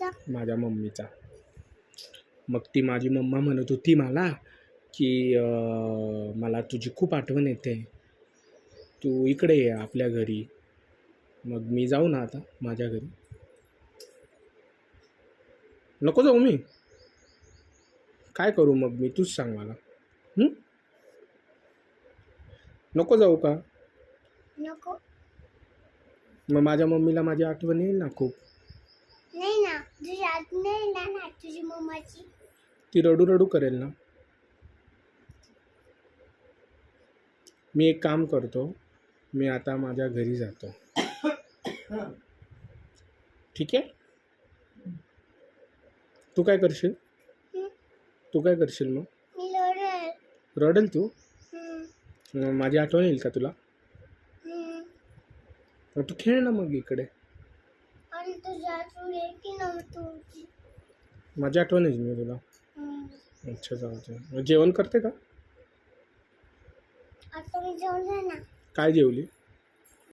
कोणाचा माझ्या मम्मीचा. मग ती माझी मम्मा म्हणत होती मला की अं, मला तुझी खूप आठवण येते. तू इकडे ये आपल्या घरी. मग मी जाऊ ना आता माझ्या घरी. नको जाऊ मी. काय करू मग मी? तूच सांग मला. हं? नको जाऊ का? नको. मग माझ्या मम्मीला माझी आठवण येईल ना खूप? नाही ना तुझी नाही ना ना तुझी मम्माची. ती रडू रडू करेल ना. मी एक काम करतो. मी आता माझ्या घरी जातो. ठीक आहे? तू काय करशील? तू काय करशील मग? मी रडेल. तू? मग माझी आठवण येईल का तुला. मग तू खेळ ना मग इकडे. तुझी आठवण की नव्हती माझी आठवण येईल मी तुला. अच्छा चालतं जेवण करते का? आता मी जेवण ना. काय जेवली?